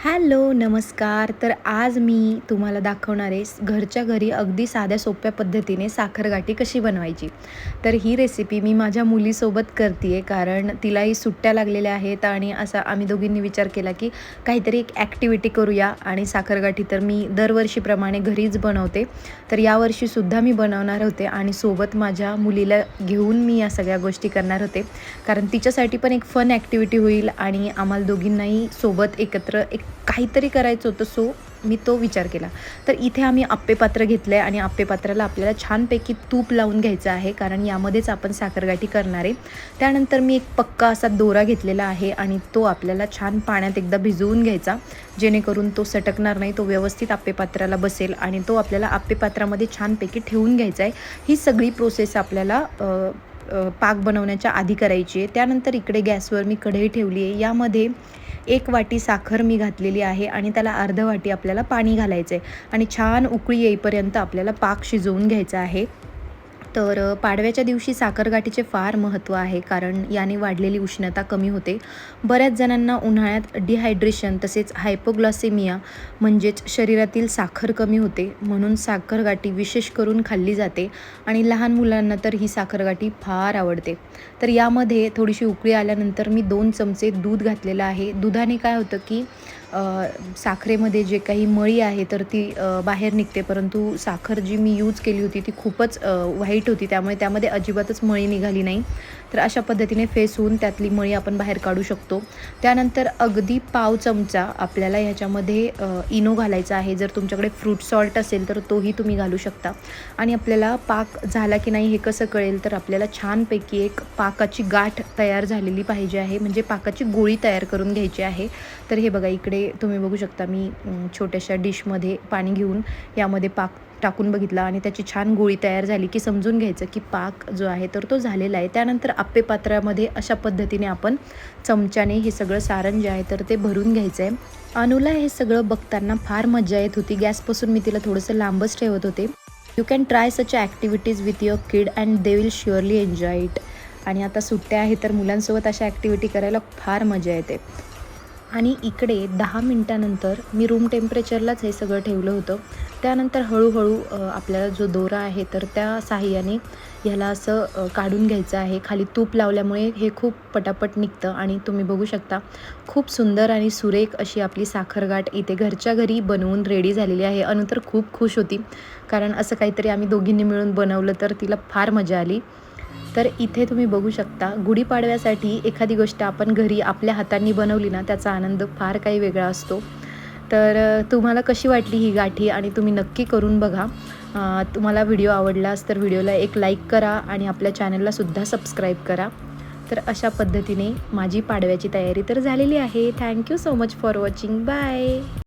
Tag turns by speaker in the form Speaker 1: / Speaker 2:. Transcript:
Speaker 1: Hello नमस्कार. तर आज मी तुम्हाला दाखवणार आहे घरच्या घरी अगदी साध्या सोप्या पद्धतीने साखरगाठी कशी बनवायची. तर ही रेसिपी मी माझ्या मुलीसोबत करते आहे कारण तिलाही सुट्ट्या लागलेल्या आहेत आणि असा आम्ही दोघींनी विचार केला की काहीतरी एक ॲक्टिव्हिटी करूया आणि साखरगाठी तर मी दरवर्षीप्रमाणे घरीच बनवते. तर यावर्षीसुद्धा मी बनवणार होते आणि सोबत माझ्या मुलीला घेऊन मी या सगळ्या गोष्टी करणार होते. कारण तिच्यासाठी पण एक फन ॲक्टिव्हिटी होईल आणि आम्हाला दोघींनाही सोबत एकत्र एक काहीतरी करायचं होतं सो मी तो विचार केला. तर इथे आम्ही आप्पे पात्र घेतलं आहे आणि आप्पे पात्राला आपल्याला छानपैकी तूप लावून घ्यायचं आहे कारण यामध्येच आपण साखरगाठी करणार आहे. त्यानंतर मी एक पक्का असा दोरा घेतलेला आहे आणि तो आपल्याला छान पाण्यात एकदा भिजवून घ्यायचा जेणेकरून तो सटकणार नाही तो व्यवस्थित आप्पे पात्राला बसेल आणि तो आपल्याला आप्पे पात्रामध्ये छानपैकी ठेवून घ्यायचा आहे. ही सगळी प्रोसेस आपल्याला पाक बनवण्याच्या आधी करायची आहे. त्यानंतर इकडे गॅसवर मी कढई ठेवली आहे. यामध्ये एक वाटी साखर मी घातलेली आहे आणि त्याला अर्ध वाटी आपल्याला पाणी घालायचं आहे आणि छान उकळी येईपर्यंत आपल्याला पाक शिजवून घ्यायचा आहे. तर पाडव्याच्या दिवशी साखरगाठीचे फार महत्त्व आहे कारण याने वाढलेली उष्णता कमी होते. बऱ्याच जणांना उन्हाळ्यात डिहायड्रेशन तसेच हायपोग्लॉसेमिया म्हणजेच शरीरातील साखर कमी होते. म्हणून साखरगाठी विशेष करून खाल्ली जाते आणि लहान मुलांना तर ही साखरगाठी फार आवडते. तर यामध्ये थोडीशी उकळी आल्यानंतर मी दोन चमचे दूध घातलेलं आहे. दुधाने काय होतं की साखरेमध्ये जे काही मळी आहे तर ती बाहेर निघते. परंतु साखर जी मी यूज केली होती ती खूपच व्हाईट होती. त्यामुळे त्यामध्ये अजिबातच मळी निघाली नाही. तर अशा पद्धतीने फेस होऊन त्यातली मळी आपण बाहेर काढू शकतो. त्यानंतर अगदी पाव चमचा आपल्याला ह्याच्यामध्ये इनो घालायचा आहे. जर तुमच्याकडे फ्रूट सॉल्ट असेल तर तोही तुम्ही घालू शकता. आणि आपल्याला पाक झाला की नाही हे कसं कळेल? तर आपल्याला छानपैकी एक पाकाची गाठ तयार झालेली पाहिजे आहे. म्हणजे पाकाची गोळी तयार करून घ्यायची आहे. तर हे बघा इकडे तुम्ही बघू शकता मी छोट्याशा डिशमध्ये पाणी घेऊन यामध्ये पाक टाकून बघितला आणि त्याची छान गोळी तयार झाली की समजून घ्यायचं की पाक जो आहे तर तो झालेला आहे. त्यानंतर आप्पे पात्रामध्ये अशा पद्धतीने आपण चमच्याने हे सगळं सारण जे आहे तर ते भरून घ्यायचं आहे. अनुला हे सगळं बघताना फार मजा येत होती. गॅसपासून मी तिला थोडंसं लांबच ठेवत होते. You can try such activities with your kid and they will surely enjoy it आणि आता सुट्ट्या आहे तर मुलांसोबत अशा ॲक्टिव्हिटी करायला फार मजा येते. आणि इकडे दहा मिनटानंतर मी रूम टेम्परेचरलाच हे सगळं ठेवलं होतं. त्यानंतर हळूहळू आपल्याला जो दोरा आहे तर त्या साह्याने ह्याला असं काढून घ्यायचं आहे. खाली तूप लावल्यामुळे हे खूप पटापट निघतं आणि तुम्ही बघू शकता खूप सुंदर आणि सुरेख अशी आपली साखरगाठ इथे घरच्या घरी बनवून रेडी झालेली आहे. अनु तर खूप खुश होती कारण असं काहीतरी आम्ही दोघींनी मिळून बनवलं तर तिला फार मजा आली. तर इथे तुम्ही बघू शकता गुढीपाडव्यासाठी एखादी गोष्ट आपण घरी आपल्या हातांनी बनवली ना त्याचा आनंद फार काही वेगळा असतो. तर तुम्हाला कशी वाटली ही गाठी आणि तुम्ही नक्की करून बघा. तुम्हाला व्हिडिओ आवडलास तर व्हिडिओला एक लाईक करा आणि आपल्या चॅनललासुद्धा सबस्क्राईब करा. तर अशा पद्धतीने माझी पाडव्याची तयारी तर झालेली आहे. Thank you so much for watching. Bye!